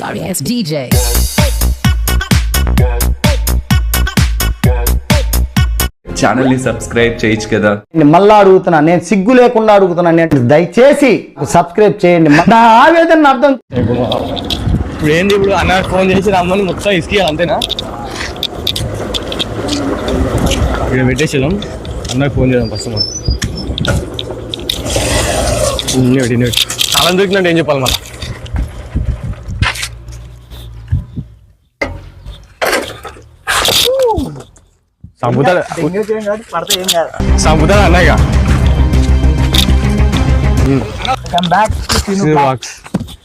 Sorry ass DJ. ఛానల్ని subscribe చేయొచ్చు కదా. నేను మళ్ళా అడుగుతున్నా నేను సిగ్గు లేకుండా అడుగుతున్నా నేను దయచేసి సబ్స్క్రైబ్ చేయండి. నా ఆవేదన అర్థం ఇప్పుడు ఏంది ఇప్పుడు అన్న ఫోన్ చేసి రమ్మని మొత్తం ఇసుకి అంతేనా? ఇక్కడ పెట్టేసాం అన్నకు ఫోన్ చేద్దాం ఫస్ట్ మనం. చాలా దొరికినట్టు ఏం చెప్పాలి మళ్ళీ? సంపుతాడు సంపుతాడు అన్నయ్య.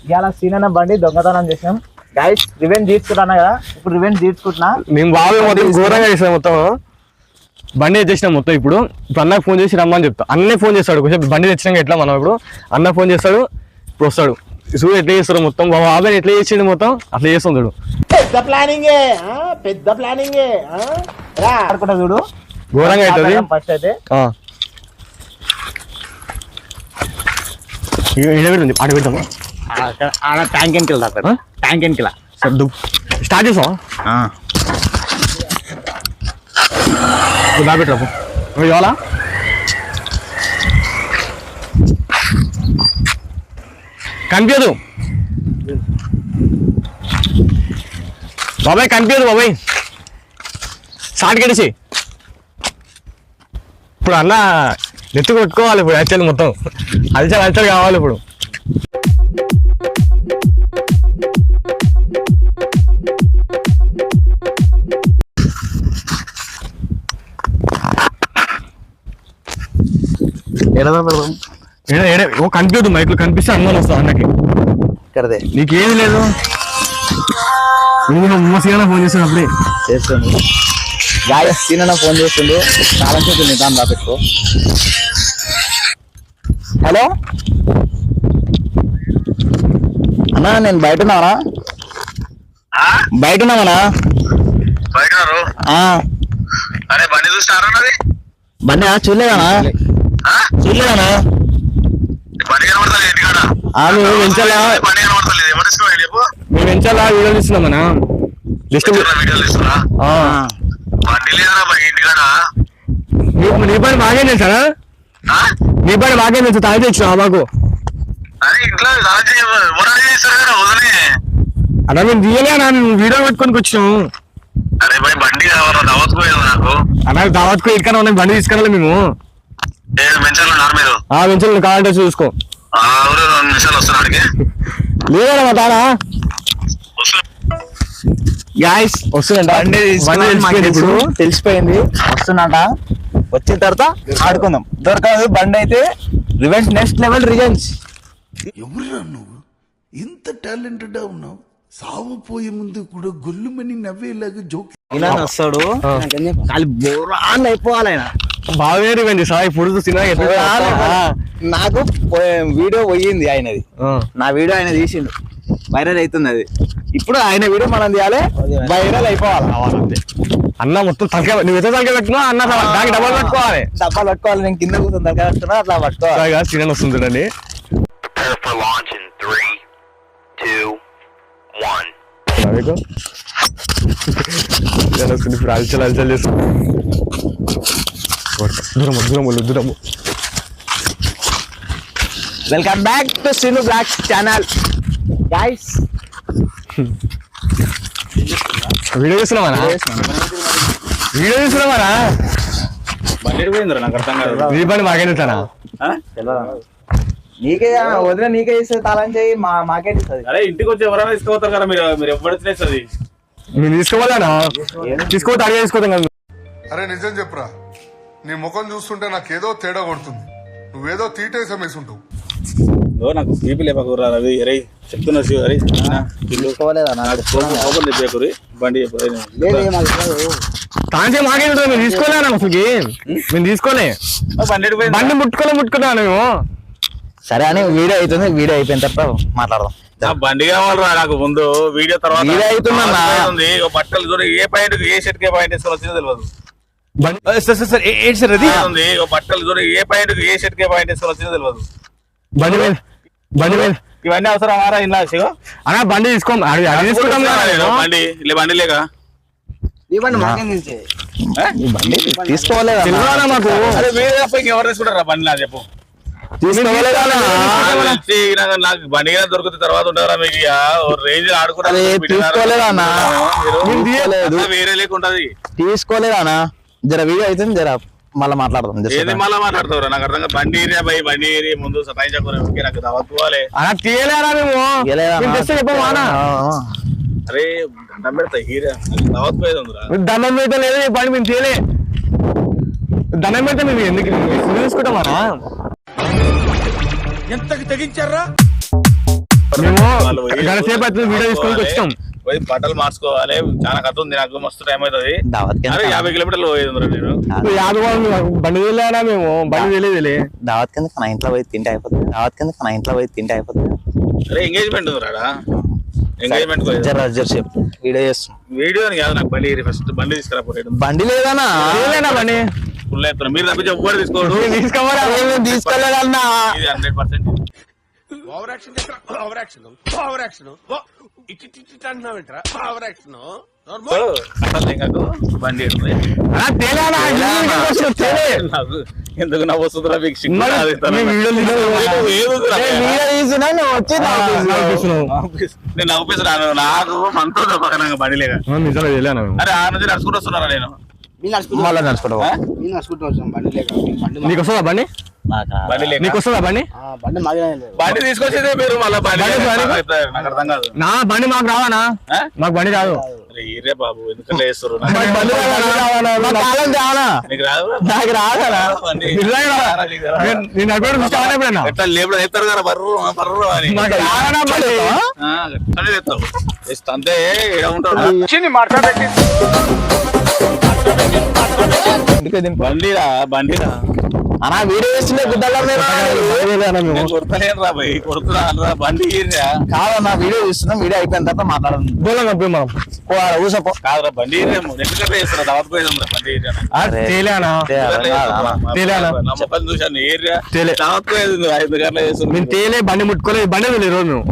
ఇవాళ సీన్ బండి దొంగతనం చేసినాం గైస్ రివెంజ్ తీసుకుంటున్నా కదా? ఇప్పుడు రివెంజ్ తీసుకుంటున్నా. మేము బాగా మొత్తం ఘోరంగా చేసాం మొత్తం. బండి తెచ్చేసినాం మొత్తం ఇప్పుడు. ఇప్పుడు అన్నకు ఫోన్ చేసి రమ్మని చెప్తా. అన్నే ఫోన్ చేస్తాడు. కొంచెం బండి తెచ్చినాక ఎట్లా మనం ఇప్పుడు? అన్న ఫోన్ చేస్తాడు ఇప్పుడు వస్తాడు. చూడు ఎట్లా చేస్తాడు మొత్తం? బాబా బాబాయ్ ఎట్లా చేసిండు మొత్తం? అట్లా చేస్తుంటాడు పెద్ద ప్లానింగ్ పెద్ద ప్లానింగ్ ఆడుకుంటా చూడు. ఘోరంగా అవుతుంది. ఫస్ట్ అయితే. పెడుతుంది ఆడ పెడతాము ఆడ ట్యాంక్ ఎన్కి వెళ్తా ఆ? ట్యాంక్ ఎన్కి సర్దు స్టార్ట్ చేసావా దాబెట్టరా ఇవాళ కనిపించదు. బాబాయ్ కనిపించదు బాబాయ్. షార్ట్ కడిసి ఇప్పుడు అన్న నెత్తి కొట్టుకోవాలి ఇప్పుడు యాక్చువల్ మొత్తం. అల్చల్ అల్చల్ కావాలి ఇప్పుడు. కనిపించదు మైక్లో కనిపిస్తే అనుమానం వస్తావు అన్నకి. నీకేది లేదు? నువ్వు మోసగానే ఫోన్ చేసాను అప్పుడే. సీన్ అన్న ఫోన్ చేస్తుండు. చాలా సేపు నిదానం రా పెట్టుకో హలో? అన్నా నేను బయట ఉన్నానా బయట ఆ, అరే బండి చూసినారా నాది బండి ఆ, చూడలేదనా ఆ? చూడలేదనా బండి కనబడతలేదు ఇంటికాడ. ఆ, మేము వెంచాలా బండి కనబడతలేదు. ఏమని తీసుకోవాలి చెప్పు మేము చిన్న వీడియోలు ఇంటికాడ నీ పని ఆ? నీ పని మాకేం తెలుసు తాగి తెచ్చిన మాకు అలా మేము నువ్వు వీడియో పెట్టుకొని వచ్చినాము అరే భయ్ బండి కావాలా దావత్తుకోలేదు నాకు. అలా దావత్కు ఇక్కడ ఉన్నాయి బండి తీసుకురాలి మేము. వెంచలు కావాలంటే చూసుకో. వస్తున్నాడికి లేదా మా తానా గాయస్ వస్తుందంట. తెలిసిపోయింది తెలుసు. ఇప్పుడు తెలిసిపోయింది. వస్తున్నట వచ్చిన తర్వాత ఆడుకుందాం. దొరకదు బండి అయితే రివెంజ్ నెక్స్ట్ లెవెల్ రివెంజ్ ఎవరురా నువ్వు? ఇంత టాలెంటెడ్ ఉన్నావు. సావు పోయే ముందు కూడా గొల్లుమని నవ్వేలాగా జోక్ ఇలా వస్తాడు ఖాళీ బోరాన్ అయిపోవాలి ఆయన. బాగా రివెంజ్ సాయి ఇప్పుడు సినిమా. నాకు వీడియో పోయింది ఆయనది. నా వీడియో ఆయన తీసిండు. వైరల్ అవుతుంది అది ఇప్పుడు ఆయన వీడియో మనం తీయాలి. వైరల్ అయిపోవాలి. కావాలంతే. అన్న మొత్తం తలకాయ నువ్వు ఎంత తలకాయ పెట్టుకున్నావు అన్న దానికి డబ్బులు పెట్టుకోవాలి. డబ్బాలు పట్టుకోవాలి. నేను కింద కూర్చొని దగ్గర వస్తున్నా అట్లా పట్టుకోవాలి. సినిమా వస్తుంది చూడండి. వస్తుంది ఇప్పుడు అలచల్ అలచల్ చేస్తుంది welcome back to Sinu black channel guys video చేస్తున్నామా వీడియో చేస్తున్నామా నీ పని మాకేం తెలుసానా నీకే వదిన నీకే ఇస్తుంది తాళం చేయి మా మాకే ఇస్తుంది అరే ఇంటికి వచ్చి ఎవరైనా తీసుకోపోతారు కదా మీరు మీరు ఎప్పుడు తినేస్తుంది? మేము తీసుకోవాలనా తీసుకోవద్దు అడిగే తీసుకోవద్దాం కదా. అరే నిజం చెప్పురా. నీ ముఖం చూస్తుంటే నాకేదో తేడా కొడుతుంది. నువ్వేదో తీటేసం వేసుంటావు నాకు బీపీ లేపకూరా రవి. అరే చెప్తున్నా శివ అరే కోపం తెప్పకూరి బండి తాంచే మాకేం మేము తీసుకోలేనా అసలుకి. మేము తీసుకోలే. బండి పోయింది? బండి ముట్టుకోలే ముట్టుకున్నా మేము. సరే అని వీడియో అవుతుంది వీడియో అయిపోయిన తర్వాత మాట్లాడదాం. ఆ బండి కావాలరా నాకు ముందు. వీడియో తర్వాత వీడియో అవుతుందన్నా. బట్టలు చూడు ఏ పాయింట్ ఏ షర్ట్ కే పాయింట్ వేసుకొని వచ్చిందో తెలియదు బండి సార్ సార్ సార్ ఏంటి సార్ అది? బట్టలు చూడు ఏ పాయింట్ ఏ షర్ట్ కే పాయింట్ వేసుకొని వచ్చిందో తెలియదు బండి బండి ఇవన్నీ అవసరం ఆరా శివ అన్నా బండి తీసుకో అది అది తీసుకుంటాం కదా నేను. బండి లే బండి లేక? తీసుకోలేదా తెలియదా మాకు అరే మీరు తప్ప ఇంకెవరు తీసుకుంటారా బండి చెప్పు. తీసుకోలేదా నాకు బండి తర్వాత ఉంటారా మీకు రేంజ్ ఆడుకుంటారు తీసుకోలేదా తీసుకోలేదు. వేరే లేకుంటది తీసుకోలేదానా జర వీడియో అయితే జర. మళ్ళీ మాట్లాడదాం మళ్ళా మాట్లాడతావురా? నాకు అర్థం కాదు. బండి ఏరియా బై బండి ఏరియా ముందు సతాయించకూడదు నాకు దావత్ పోవాలి. అలా తీయలేరా మేము? తీయలేదా మేము తెస్తే చెప్పు మానా అరే దండం పెడతా హీరా. నాకు దావత్ పోయేది ఉందిరా. దండం పెడితే లేదు బండి మేము తీయలే. దండం పెడితే మేము ఎందుకు? ఎందుకు తీసుకుంటామన్నా మేము వాళ్ళు పోయి గంట సేపు అవుతుంది వీడియో తీసుకొని వచ్చాం. పోయి బట్టలు మార్చుకోవాలి. చాలా కథ ఉంది నాకు. మస్తు టైం అవుతుంది? అరే యాభై కిలోమీటర్లు పోయేది నేను. వాళ్ళు బండి తెలియనా మేము? బండి తెలియదులే దావత్ కింద నా ఇంట్లో పోయి తింటే అయిపోతుంది. దావత్ కింద నా ఇంట్లో పోయి తింటే అయిపోతుంది. అరే ఎంగేజ్మెంట్ ఎంగేజ్మెంట్ జర జర చెప్పు. వీడియో చేస్తాం వీడియో అని కాదు నాకు బండి ఫస్ట్ బండి తీసుకురా బండి లేదనా బండి? ఫుల్ మీరు తప్పించి ఎవ్వరు తీసుకోడు? తీసుకోవాలా? తీసుకోలేదన్నా హండ్రెడ్ పర్సెంట్. ఎందుకు వస్తుందిరా మీకు. మేము వీడియోలు తీయలేదు. ఏదో ఉందిరా. వీడియో తీసినా నువ్వు వచ్చి నేను నవ్వుపిస్తున్నాను నాకు మనతో పక్కన బండి మేము అరే ఆ నుంచి నడుచుకుంటూ వస్తున్నారా నేను మళ్ళీ నడుచుకుంటావు ఆ? నీకు వస్తుందా బండి బండి నీకు వస్తుందా బండి? బండి తీసుకొచ్చేదే మీరు మళ్ళీ నా బండి మాకు రావానా? మాకు బండి రాదు. ఈరే బాబు ఎందుకంటే అంతే బండిరా బండిరా. అన్నా వీడియో కొడుతున్నా రా బండి. కాదన్నా వీడియో చూస్తున్నాం వీడియో అయిపోయిన తర్వాత మాట్లాడదాం. మనం. కాదురా బండి తేలే. బండి ముట్టుకోలేదు బండి రోజు మేము.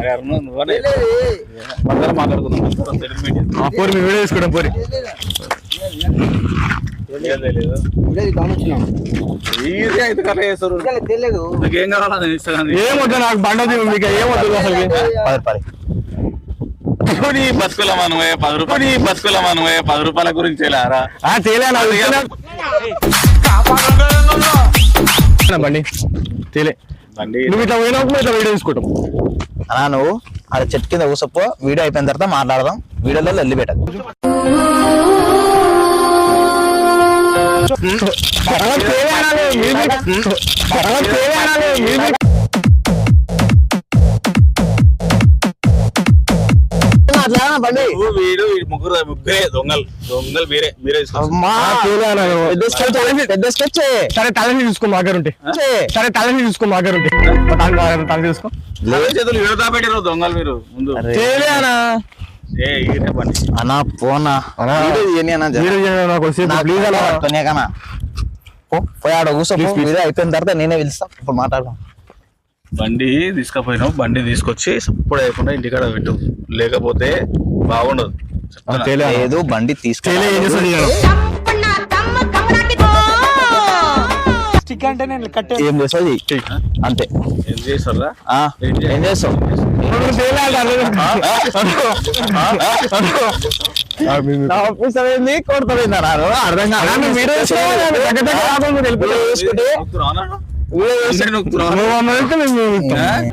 ఆ పోరి మేము వీడియో తీసుకుంటాం పోరి. తెలియదు. నీకేం ఏం నాకు బండి వద్దు మీకు అసలు పది పది నీ బతుకుల మనమే పది రూపాయలు. నీ బతుకుల మనమే పది రూపాయల గురించి తేలేనా బండి తేలే నువ్వు ఇట్లా పోయినప్పుడు ఇట్లా వీడియో తీసుకుంటాం. అన్నా నువ్వు ఆడ చెట్టు కింద కూసపో వీడియో అయిపోయిన తర్వాత మాట్లాడదాం. వీడియోలో వెళ్ళి పెట్టదు వీడు ముగ్గురు ముగ్గురే దొంగలు దొంగలు మీరే మీరే. పెద్ద sketch. సరే తలని చూసుకో మా దగ్గర ఉంటే సరే తలని చూసుకో మా దగ్గర ఉంటే. తల- తల చూసుకో. అదే చేతులు విడతా పెట్టారు దొంగలు మీరు ముందు. అన్నా పోనా. కన్నా. పో, పోయి ఆడ కూసపో వీడియో అయిపోయిన తర్వాత నేనే పిలుస్తా. ఇప్పుడు మాట్లాడదాం. బండి తీసుకపోయినావు బండి తీసుకొచ్చి సప్పుడు అయిపోయినా ఇంటికాడ పెట్టు. లేకపోతే బాగుండదు. లేదు బండి తీసుకు తేలే ఏం చెయ్యి. అంతే. ఏం చేస్తారా ఏం చేస్తావు? నువ్వు తేలే అంటే ఆ, మీ- మీ- ఆఫీసర్ కొడతాడు అర్థం నువ్వు అన్నది మేము ఇస్తాం.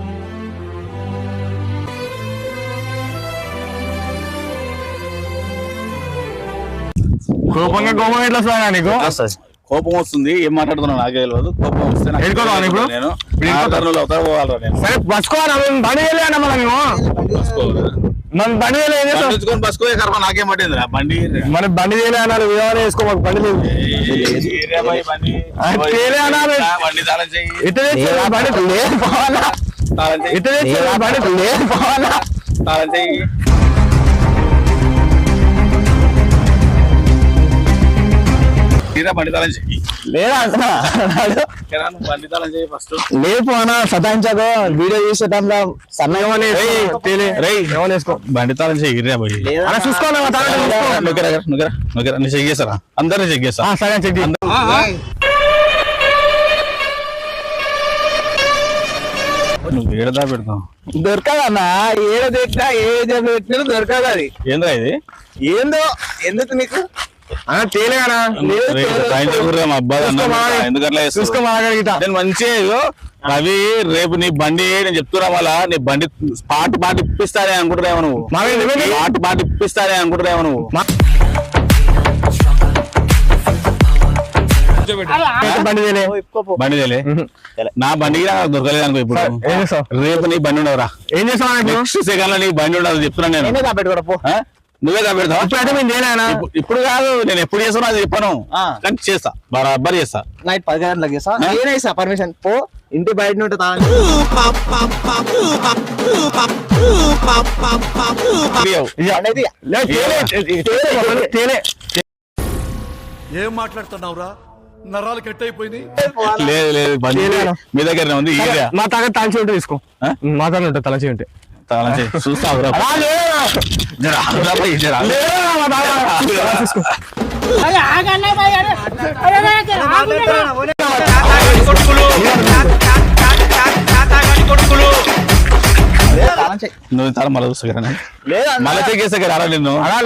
కోపంగా కోపం ఎట్లా వస్తుందా నీకు? వస్తది. కోపం వస్తుంది ఏం మాట్లాడుతున్నావు నాకే తెలియదు. కోపం వస్తే నాకు ఏడుకోవాలా ఇప్పుడు? నేను. ఇప్పుడు? సరే బస్కోవాలా? మేము బండి మేము. మనం బండి చేస్తాం? బండి తెచ్చుకొని బస్కోయే కర్మ నాకేం పట్టిందిరా? బండి మన బండి చేయలే అన్నారు విధానం వేసుకో మాకు బండి లేదు. ఏరే బాయ్ బండి. ఆ, తేలే అనాలి. బండి తాళం చెయ్యి. ఇటు బండి లేదు పోవాలా. చెయ్యి. ఇటు బండి లేదు పోవాలా. చెయ్యి. తీరా తాళం చెయ్యి లేదా తాళం చెయ్యి ఫస్ట్ లేపు అన్న సతాయించకు. వీడియో చూసే టైంలో సన్నగా ఏమని వేసుకో పోయి. చూసుకోవాలి నేను చెక్ చేస్తారా అందరినీ చెక్ చేస్తా. ఆ, సరే చెక్ చేయి. నువ్వు ఏడదా పెడతావు? దొరకదన్న ఏడ తెచ్చినా ఏ పెట్టినా దొరకదు అది. ఏంద్రా ఇది? ఏందో ఎందుకు నీకు? మంచిగా రవి రేపు నీ బండి నేను చెప్తున్నా మళ్ళా నీ బండి పాట పాట ఇప్పిస్తానే అనుకుంటున్నావు నువ్వు? పాట పాట ఇప్పిస్తానే అనుకుంటున్నావు నువ్వు? బండి బండి నా బండికి నాకు దొరకలేదు అనుకో ఇప్పుడు. రేపు నీ బండి ఉండవురా ఏం చేస్తావు నెక్స్ట్ సెకండ్లో నీ బండి ఉండదు చెప్తున్నాను నేను. నువ్వే పెడతావు ఇప్పుడు తేలే కాదు నేను ఎప్పుడు చేస్తానో అది చెప్పాను. కానీ చేస్తా బరాబర్ చేస్తా. నైట్ పది గంటలకు చేస్తా. నేనే ఇస్తా పర్మిషన్. పో ఇంటి బయట నుండి తేలే, తేలే, తేలే. ఏం మాట్లాడుతున్నావురా? నరాలు కట్ అయిపోయినాయి. లేదు లేదు. మీ దగ్గరనే ఉంది మా తాగ తలచి ఉంటే తీసుకో? మా తాగ ఉంటుంది తలచి ఉంటే. తాళం చేయి. చూస్తావు. నువ్వు తాళం మళ్ళీ చూస్తా మళ్ళీ నిన్ను అలా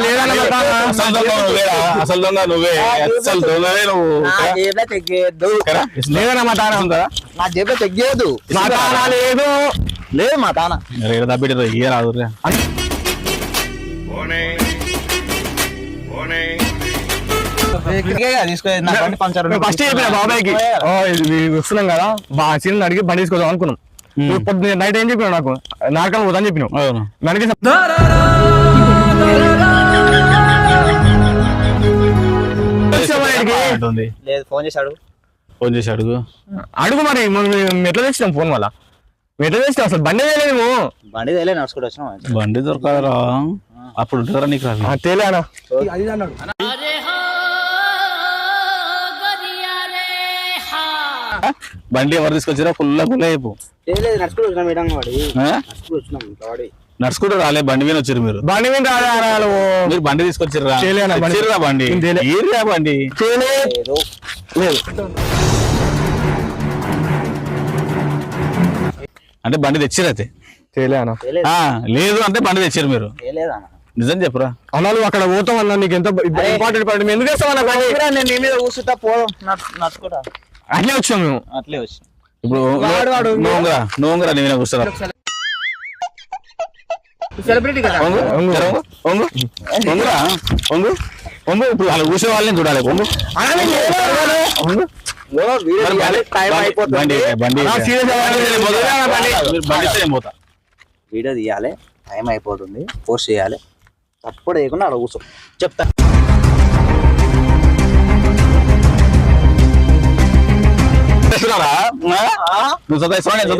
తాగ. అసలు దొంగ నువ్వేరా అసలు దొంగ నువ్వే అసలు దొంగవే నువ్వు? లేదన్న మా ఉందా? నా జేబులో చేయొద్దు మా లేదు లేదు మా తాన? రేడు రాదు ఫస్ట్ చెప్పిన బాబాయ్కి? ఓ, ఇది వస్తున్నాం కదా. బా చిన్న అడిగి బండి తీసుకొద్దాం అనుకున్నాం. నువ్వు పొద్దున్న నైట్ ఏం చెప్పినావు నాకు? నాటకం పోతా అని చెప్పినావు. ఉంటుంది. లేదు ఫోన్ చేశాడు ఫోన్ చేసి అడుగు. అడుగు మరి ఎట్లా తెచ్చినాం ఫోన్ వల్ల ఎట్లా తెచ్చినాం అసలు బండి తేలేదు మేము. బండి తేలే నడుచుకుంటూ వచ్చినాం బండి దొరకదురా. అప్పుడు ఉంటుందిరా నీకు అన్న. బండి ఎవరు తీసుకొచ్చారా ఫుల్ ఫుల్ అయిపో. లేదు నడుచుకుంటూ రాలే బండి మీద వచ్చారు మీరు. బండి మీద రాలే. మీరు బండి తీసుకొచ్చిర్రా? చేయలేనా బండి? బండి? బండి? లేదు. అంటే బండి తేలేదు. ఆ, లేదు అంటే బండి తెచ్చారు మీరు. నిజం చెప్పురా. అన్న నువ్వు అక్కడ పోతాం అన్న నీకు ఎంత ఇంపార్టెంట్ పడి ఎందుకు వేస్తాం అన్న బండి నేను నీ మీద కూర్చుంటా పోదాం అట్లే వచ్చాం మేము. అట్లే వచ్చి. ఇప్పుడు వాడు వాడు నోంగరా నోంగరా నేను కూర్చోరా సెలబ్రిటీ కదా. ఒంగు జర ఒంగు, ఒంగు ఒంగురా ఒంగు. ఒంగు ఇప్పుడు వాళ్ళు కూర్చో వాళ్ళని చూడాలి. ఒంగు. వీడియో తీయాలి, టైం అయిపోతుంది. అలా పోస్ట్ చేయాలి. తప్పుడు వేయకుండా అక్కడ కూర్చో. చెప్తా? నువ్వు సతాయిస్తావా? నేను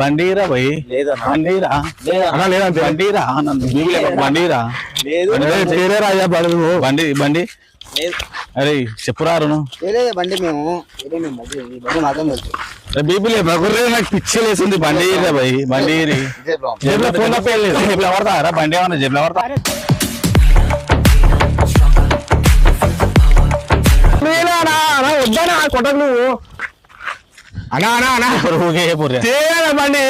బండిరా పోయి. బండిరా? లేదా? బండిరా? బండిరా? బండి బండి. అరే బండి మేము. బగుర్రే నాకు పిచ్చి లేసింది. బండి రా పోయి బండి. జేబులో ఫోన్ జేబులో పడతారా బండి ఏమన్నా జేబులో పడతా తేలే అన్న అన్న వద్దనా కొట్టకు నువ్వు. ఊరికే చెప్పుర్రా. తేలే బండి.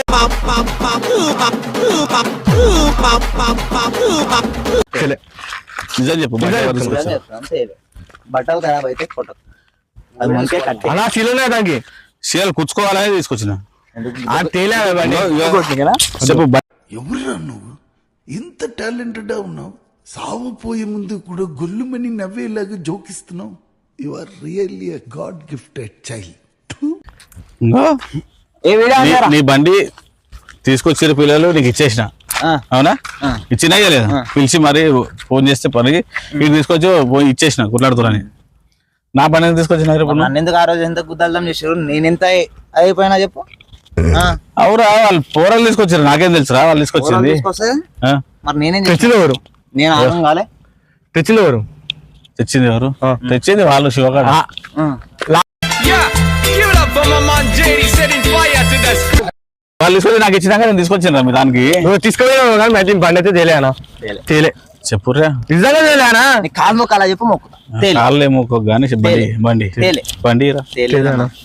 నిజం చెప్పు ఎవరు. బట్టలు ఖరాబ్ అయితే అది కట్టే అన్నా సీలున్నాయి దానికి. చీరలు కుచ్చుకోవాలని తీసుకొచ్చిన. ఆ తేలే బండి. చెప్పు బ- ఎవరురా నువ్వు? ఇంత టాలెంటెడ్ ఉన్నావు? సావు పోయే ముందు కూడా గొల్లుమని నవ్వేలాగా జోకిస్తున్నావు? You are really a god gifted child నీ- బండి తీసుకొచ్చిన పిల్లలు నీకు ఇచ్చేసిన. అవునా? ఇచ్చినా లేదా పిలిచి మరి ఫోన్ చేస్తే పనికి. ఇది తీసుకొచ్చి పోయి ఇచ్చేసిన కుట్లాడుతురని. నా పని ఎందుకు తీసుకొచ్చిన నన్ను ఎందుకు ఆ రోజు ఎంత గుద్దల్దం చేసారు నేను ఎంత అయిపోయినా చెప్పు. అవురా వాళ్ళు పోరాలు తీసుకొచ్చారు నాకేం తెలుసురా? వాళ్ళు తీసుకొచ్చింది? మరి నేనేం తెచ్చింది ఎవరు? నేను ఆగం కాలే. తెచ్చింది ఎవరు? తెచ్చింది ఎవరు? తెచ్చింది వాళ్ళు శివగాడు. వాళ్ళు తీసుకొచ్చి నాకు ఇచ్చినాక నేను తీసుకొచ్చిన మీ దానికి? నువ్వు తీసుకుపోయావు కానీ బండి అయితే తేలేనా తేలే. చెప్పుర్రా. నిజంగా తేలేనా నీ కాలు మొక్కాల చెప్పు మొక్కు. తేలే. కాళ్ళేమో కానీ బండి బండి. బండి.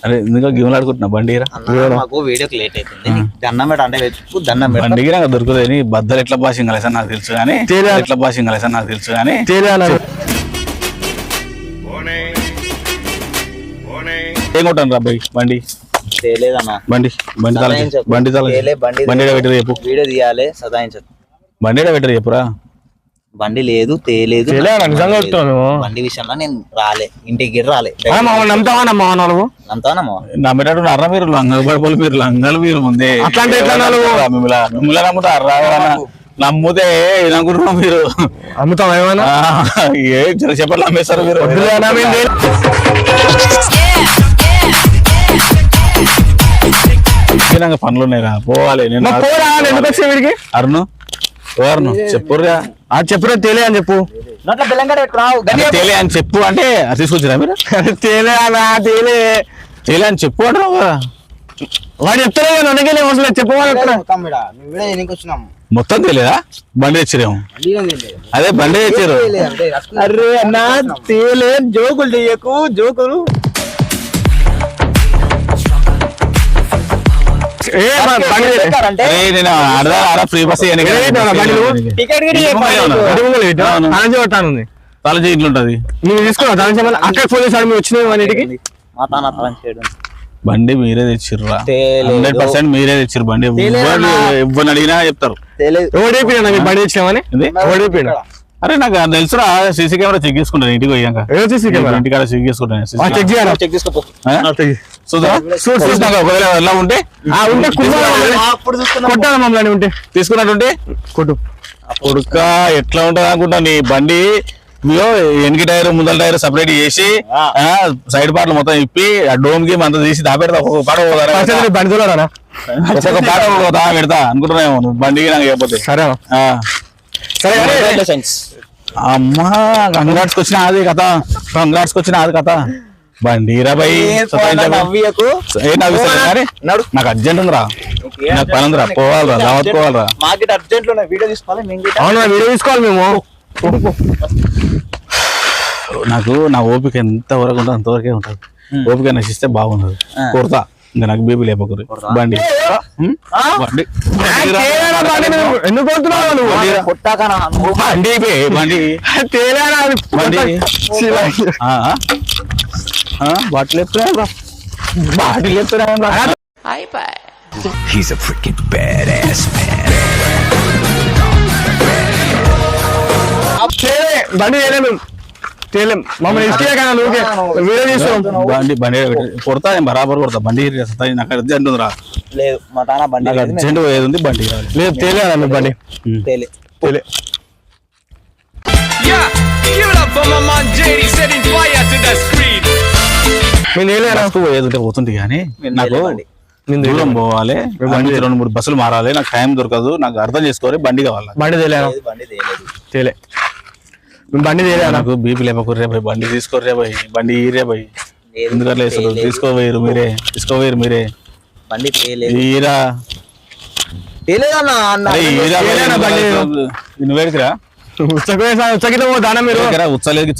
అరే గిమలు ఆడుకుంటున్నా? బండి రా. అన్న మాకు వీడియోకి లేట్ అవుతుంది దండం పెట్ట అంటే వెతుకు దండం పెట్ట. బండికి నాకు దొరుకుతుంది. బద్దలు ఎట్లా భాషం కలిసా నాకు తెలుసు కానీ. ఎట్లా భాషం కలిసా నాకు తెలుసు కానీ? ఏం కొట్టాను రా అబ్బాయి బండి. బండి బండి తల. బండి తల బండి పెట్టరు చెప్పు. వీడియో తీయాలి సదాయించదు బండి పెట్టరు చెప్పురా? బండి లేదు తేలేదు. నిజంగా బండి విషయంలో నేను రాలే ఇంటికి రాలే. నమ్ముతావా నమ్మా నువ్వు? అంతానమ్మా నమ్మేటట్టు అర్ర మీరు లంగలు పడిపోలు మీరు లంగలు మీరు ముందే. అట్లాంటి? మిమ్మల్ని మిమ్మల్ని నమ్ముతా ఏమనుకుంటున్నావు మీరు? అమ్ముతావా ఏమైనా ఆ, ఏ చిన్న చెప్పలు అమ్మేస్తారు మీరు. నాకు పనులు ఉన్నాయి రా. పోవాలి. నేను ఎందుకు వచ్చావు వీడికి? అరుణు అరుణు చెప్పుర్రా. ఆ చెప్పురా తేలే అని చెప్పు. తేలే అని చెప్పు అంటే అది తీసుకొచ్చిరా మీరు? తేలే అన్నా తేలే. తేలే అని చెప్పు కదా. వాడు చెప్తానే నన్నకే అవసరం వచ్చినాం. మొత్తం తెలియదా బండి తెచ్చిరేమో. అదే బండి తెచ్చారు అరే అన్నా తేలే జోకులు చెయ్యకు జోకులు. కొట్టానుంది. కాలేజీ ఇంట్లో ఉంటది నువ్వు? తీసుకున్నావు దాని సంబంధం అక్కడ ఫోన్ చేసాడు మీరు వచ్చినాయి మన ఇంటికి. మా తాన తలం చేయడం. బండి మీరే తెచ్చిర్రా. హండ్రెడ్ పర్సెంట్ మీరే తెచ్చిర్రు బండి. ఇవ్వని అడిగినా చెప్తారు. బండి తెచ్చినామని అరే నాకు అది తెలుసురా. సీసీ కెమెరా చెక్ చేసుకుంటాను ఇంటికి పోయాక. ఇంటికాడ చెక్ చేసుకుంటాను. చూసినాక ఒకవేళ ఎలా ఉంటే ఉంటే మమ్మల్ని ఉంటే తీసుకున్నట్టుంటే కొట్టు. కొడుక ఎట్లా ఉంటది అనుకుంటా నీ బండి ఇదిగో వెనక టైర్ ముందల టైర్ సపరేట్ చేసి సైడ్ పార్ట్లు మొత్తం ఇప్పి ఆ డోమ్కి అంతా తీసి దాపెడతా. ఒక్కొక్క పాట పోతారా? అసలు నీ బండి ఒక్కొక్క పాట పెడతా. అనుకుంటున్నావు నువ్వు. బండికి నాకు చెప్పతే సరే. సరే. అమ్మా కంగ్రాట్స్ వచ్చిన అది కథ. కంగ్రాట్స్ వచ్చిన అది కథ. బండి రా బై ఏ పోనా నవ్వియకు. ఏ నాకు అర్జెంట్ ఉందిరా నాకు పని ఉందిరా పోవాలరా దావత్ పోవాలరా. మాకు ఇటు అర్జెంట్లో వీడియో తీసుకోవాలి అవునా వీడియో తీసుకోవాలి మేము. నాకు నా ఓపిక ఎంత వరకు ఉంటుంది అంతవరకే ఉంటుంది. ఓపిక నశిస్తే బాగుండదు. ఆ. కొడతా ఇంకా నాకు బేబీ లేపకూరు బండి? బండి. బండి? ఎందుకు కొడుతున్నావు నువ్వు? బండి తేలేనా తేలేం. మమ్మల్ని ఇస్తే కదా నువ్వుకే వీడియో తీసుకోం బండి బండి కొడతా నేను బరాబర్ కొడతా? బండి నాకు అర్జెంట్ ఉందిరా లేదు మా తాన బండి అర్జెంట్ ఏది ఉంది బండి కావాలి లేదు తేలేదా మీ బండి. తేలే. తేలే. పోతుంది కానీ నాకు తేలే బండి. దూరం పోవాలి బండి రెండు మూడు బస్సులు మారాలి నాకు టైం దొరకదు నాకు అర్థం చేసుకోవాలి బండి కావాలి? బండి తేలే. మేము బండి నాకు బీపీ లేపకూరే భయ్ బండి తీసుకోరే భయ్ బండి ఈరే భయ్. ఎందుకట్లా వేస్తారు. తీసుకోవేరు మీరే తీసుకోవేరు మీరే. బండి ఈరా దానం మీరు. ఉచ్చలేదు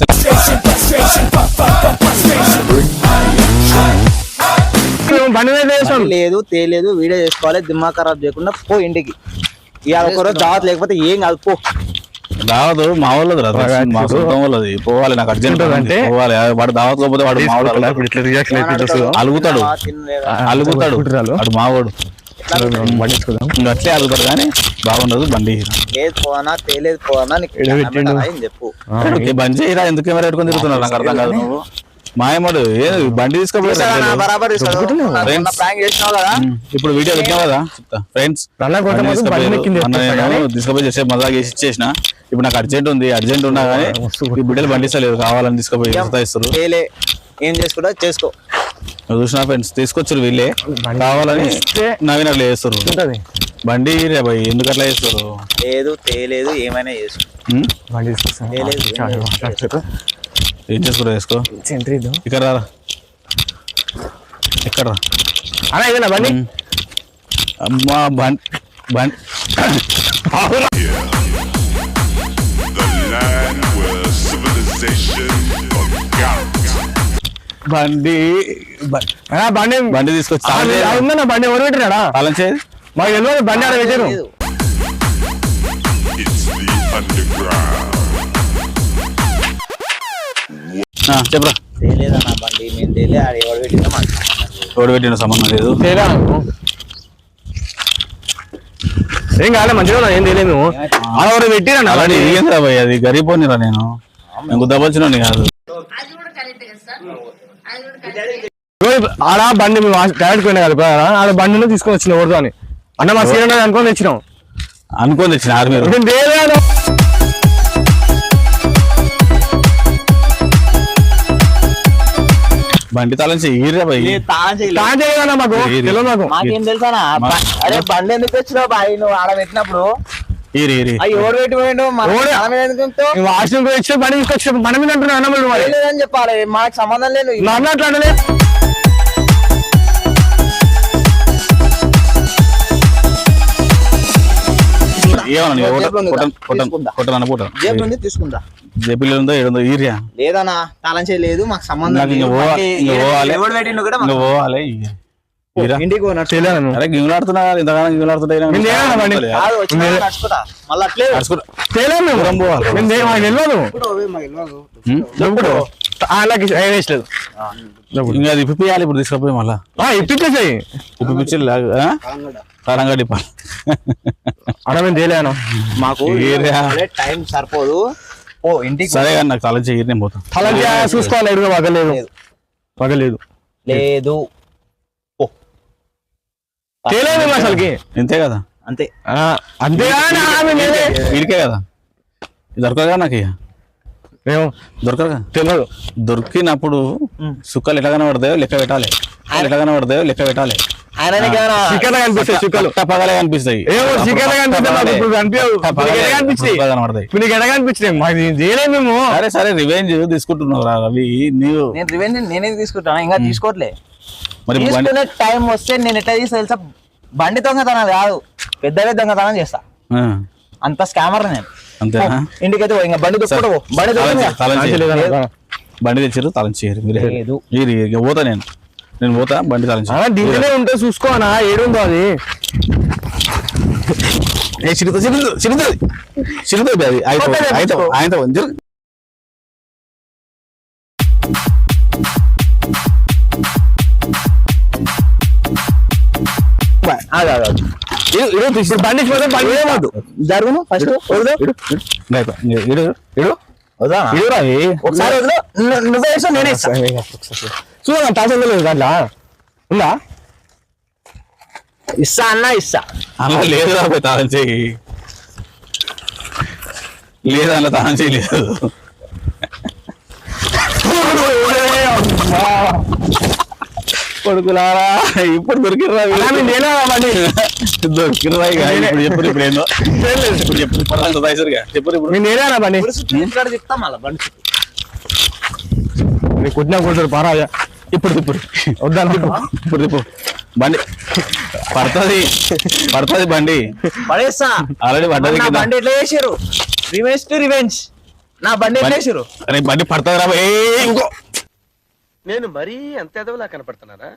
బండి లేదు తేలేదు వీడియో చేసుకోవాలి దిమ్మా ఖరాబ్ చేయకుండా పో ఇంటికి. ఇవాళ ఒకరోజు దావత్ లేకపోతే ఏం కాదు పో. దావదు మా వాళ్ళది మా సొంతం వాళ్ళది. పోవాలి నాకు అర్జెంట్ అంటే? పోవాలి. వాడు దావత్ పోతే వాడు మా వాడు అలుగుతాడు. ఇట్లా రియాక్షన్ అలుగుతాడు. వాడు మావాడు అట్లే అలుగుతాడు కానీ బాగుండదు బండి లేదు పోనా తేలేదు పోనా చెప్పు. బండి చేయరా ఎందుకు కెమెరా పెట్టుకొని తిరుగుతున్నావు? నాకు అర్థం కాదు నువ్వు. మాయమడు ఏ బండి ఇప్పుడు వీడియో కదా? ఫ్రెండ్స్ తీసుకుపోయి చేసే మజాగా వేసి ఇచ్చేసిన. ఇప్పుడు నాకు అర్జెంట్ ఉంది అర్జెంట్ ఉన్నా కానీ ఈ బిడ్డలు బండి ఇస్తలేరు కావాలని తీసుకుపోయి ఇస్తారు. ఏం చేసుకుంటా? చేసుకో. చూసిన ఫ్రెండ్స్ తీసుకొచ్చారు వీళ్ళే. కావాలని నవీన్ అట్లా చేస్తారు. బండి రే భయ్ ఎందుకు అట్లా చేస్తారు? లేదు తేలేదు ఏమైనా చేసు? బండి ఏం చేసుకో చేసుకో సెంట్రీ. ఇక్కడ రా ఇక్కడ రా. అన్న ఇదేనా బండి. అమ్మా బండి బండి. బండి. బండి. బండి తీసుకొచ్చి ఉందన్న బండి ఎవరు పెట్టినాడా? తాళం చేయి మాకు తెలియదు బండి ఆడ పెట్టారు చెప్పరా. తేలేదన్న బండి? మేము తేలే ఆడ ఎవడు పెట్టినా మాకు సంబంధం లేదు. రోడ్డు పెట్టిన సంబంధం లేదు. తేలా ఏం కాలే మంచిగా ఏం తెలియదు అలా ఎవరు పెట్టిరన్న అలాంటి బండి అది గరీపోనిరా నేను? నేను కాదు. ఆడ బండి మేము డైరెక్ట్ పోయినా కదా? ఆడ బండిని తీసుకొని వచ్చిన ఎవరితో అని. అన్న మా సీనియర్ అనుకొని తెచ్చినాం అనుకోని తెచ్చిన ఆర్మీ బండి తాళం చెయ్యిరా భయ్ తాళం మాకు? ఇది. తెలియదు మాకు. మాకేం తెలుసానా మా- అరే బండి ఎందుకు వచ్చినావు బాయ్? నువ్వు ఆడ పెట్టినప్పుడు. ఎవరు పెట్టి పోయిండు మన ఎవడు? మన మీద ఎందుకు ఉంచావు? నువ్వు వాష్రూమ్ బండి తీసుకొచ్చిన మన మీద అంటున్నావు చెప్పాలి మనకు సంబంధం లేదు. నా ఏమన్నా నీ జేబులో ఉందా? ఈరియా? లేదన్నా తాళం చేయలేదు మాకు సంబంధం పోవాలి. ఇంటికి అరే కదా, ఇంతగానం మళ్ళీ అట్లే. పోవాలి. తెలియదు అలాగే వేసలేదు ఇంకా అది ఇప్పియాలి ఇప్పుడు తీసుకుపోయి మళ్ళా. ఇప్పించేసాయి ఇప్పించి కారంగా డిపాలి అన్న మేము తేలేను మాకు. టైం సరిపోదు. ఓ ఇంటికి సరే కానీ నాకు చెయ్యి నేను పోతాను అలా చూసుకోవాలి ఎడుగు పగలేదు. లేదు. పగలేదు. లేదు. మేము అసలుకి. ఇంతే కదా? అంతే. ఆ, అంతేగా వీడికే కదా? ఇది దొరకదుగా నాకు ఇక మేము తెలియదు దొరికినప్పుడు సుక్కలు ఎట్లా కనబడతాయో లెక్క పెట్టాలి. ఎట్లా కనబడతాయో లెక్క పెట్టాలి. పగలే కనిపిస్తాయి. మేము. సరే సరే రివెంజ్ తీసుకుంటున్నావు రా రవి నీవు. నేను రివెంజ్ నేనే తీసుకుంటాను? ఇంకా తీసుకోవట్లే మరి టైం వస్తే నేను ఎట్లా తీస్తా తెలుసా? బండి దొంగతనాలు కాదు. పెద్ద పెద్ద దొంగతనం చేస్తా. ఆ, అంత స్కామర్ నేను. ఇంటికైతే ఇంకా బండి బండి తెచ్చారు తాళం చేయరు. మీరు లేదు. మీరు ఇక పోతా నేను. నేను పోతా బండి తాళం దీంట్లోనే ఉంటే చూసుకోనా ఏడుందో అది. చిరుత చిరుత చిరుత. చిరుత అది ఆయనతో. ఆయనతో జరు ఇప్పుడు బండి బండి జరుగును ఫస్ట్ వదిలు ఇడు ఇడు ఒకసారి వదిలు నువ్వే వేసా నేనే ఇస్తా చూడ తాసం లేదు దాంట్లో. ఉందా? ఇస్తా అన్న ఇస్తా. అలా లేదు రా పోయి తాళం చేయి లేదు. అలా తాళం చేయలేదు కొడుకులారా? ఇప్పుడు దొరికిర్రా? దొరికిర్రా. ఇప్పుడు చెప్పు ఇప్పుడు ఏందో. ఇప్పుడు చెప్పు ఇప్పుడు చెప్పు ఇప్పుడు. నేను నేనేనా బండి ఇక్కడ చెప్తా మళ్ళీ బండి చుట్టూ. నీకు కుట్టినా కొట్టాడు పరాజా ఇప్పుడు ఇప్పుడు వద్దాను ఇప్పుడు చెప్పు బండి పడుతుంది. పడుతుంది బండి. పడేస్తా. ఆల్రెడీ పడ్డది. బండి ఎట్లా చేసారు రివెంజ్ టు రివెంజ్. నా బండి ఎట్లా చేసారు బండి పడుతుంది రా ఏ ఇంకో. నేను మరీ అంత ఎదవలా కనపడుతున్నారా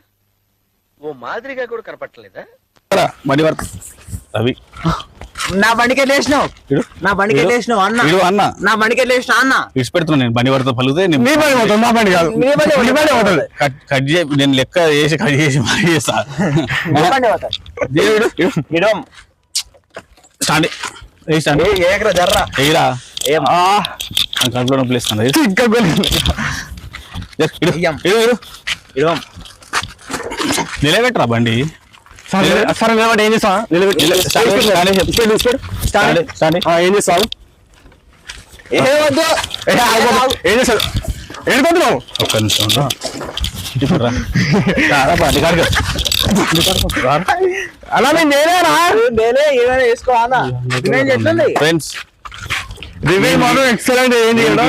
ఓ మాదిరిగా కూడా కనపడలేదా నా బండికి ఇడు. నా బండికి అన్న. ఇడు అన్న. నా బండికి ఎట్లా వేసినావు అన్న. ఇడిచి పెడుతున్నా నేను బండి పడుతుంది పలుకుతే నేను నీ బండి పోతుంది మా బండి కాదు. నీ బండి నీ బండి పోతుంది. కట్ నేను లెక్క చేసి కట్ చేసి మరీ చేస్తా. నీ బండి పోతాయి. ఇడు, ఇడు. ఇడోం. స్టాండ్. A stand. ఏ ఏకరా జర్రా? ఎయిరా ఏం? కడుపులో నొప్పి లేస్తుంది ఇంకా. నిలబెట్టరా బండి? సరే సరే నిలబడి ఏం. ఆ, ఏం చేస్తావు? ఏ ఏడుకుంటున్నావు ఒక్క నిమిషం. అలా నేను నేనేనా? నేనే ఏదైనా వేసుకో అన్న రివెంజ్ ఎట్లుంది ఫ్రెండ్స్ రివెంజ్ మాత్రం ఎక్సలెంట్ ఏంటి ఇక్కడ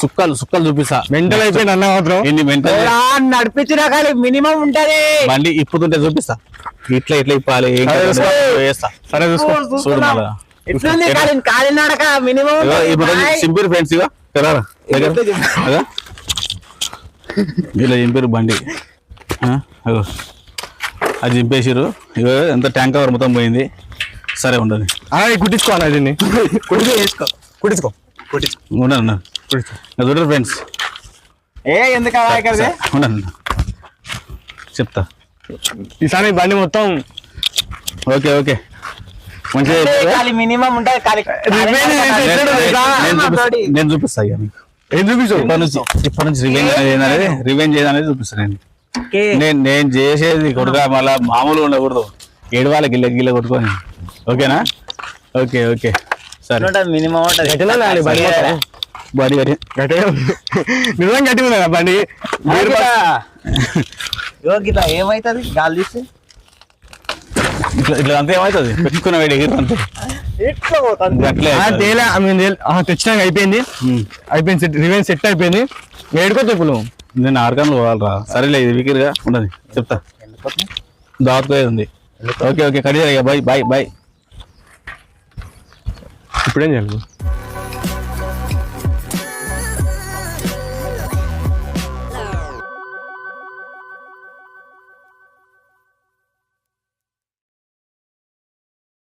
సుక్కలు సుక్కలు చూపిస్తా. మెంటల్ అయిపోయింది అన్న మాత్రం. మెంటల్ నడిపించిన కానీ మినిమం ఉంటది. బండి ఇప్పుతుంటే చూపిస్తా. ఇట్లా ఇట్లా ఇప్పాలి. వేస్తా. సరే చూసుకో. చూడు కాలినాడక మినిమం సింపిరి ఫ్రెండ్స్ ఇలా చింపారు బండి. అది చింపేసిరు ఇగో ఎంత ట్యాంక్ కవర్ మొత్తం పోయింది. సరే ఇది కుట్టించుకో అన్న దీన్ని. కుడించుకో ఉండను ఉండను చూడరు ఫ్రెండ్స్ ఏ ఎందుకు ఉండను చెప్తా. ఈసారి బండి మొత్తం ఓకే ఓకే. నేను- చూపిస్తా ఇప్పటి నుంచి రివెంజ్ అనేది రివెంజ్ ఏదనేది చూపిస్తాను నేను. నేను నేను చేసేది కొడుక మళ్ళా మామూలుగా ఉండకూడదు. ఏడు వాళ్ళకి గిల్ల గిల్ల కొట్టుకొని ఓకేనా? Okay okay. సరే. మినిమం ఉంటది గట్టిగా బండి గట్టిగా ఉంది కదా యోగిత. గాలి తీస్తే? ఇట్లా ఇట్లా అంతే ఏమవుతుంది పెట్టుకున్న వేడి తెచ్చినాక అయిపోయింది. అయిపోయింది సెట్ రివెంజ్ సెట్ అయిపోయింది. ఇప్పుడు నువ్వు? నేను ఆర్గాన్లు పోవాలరా. సరేలే ఇది వికిరిగా ఉండదు చెప్తా. దావత్కోయేది ఉంది. ఓకే ఓకే కడిగా బాయ్ బాయ్ బాయ్ ఇప్పుడేం చేయాలి?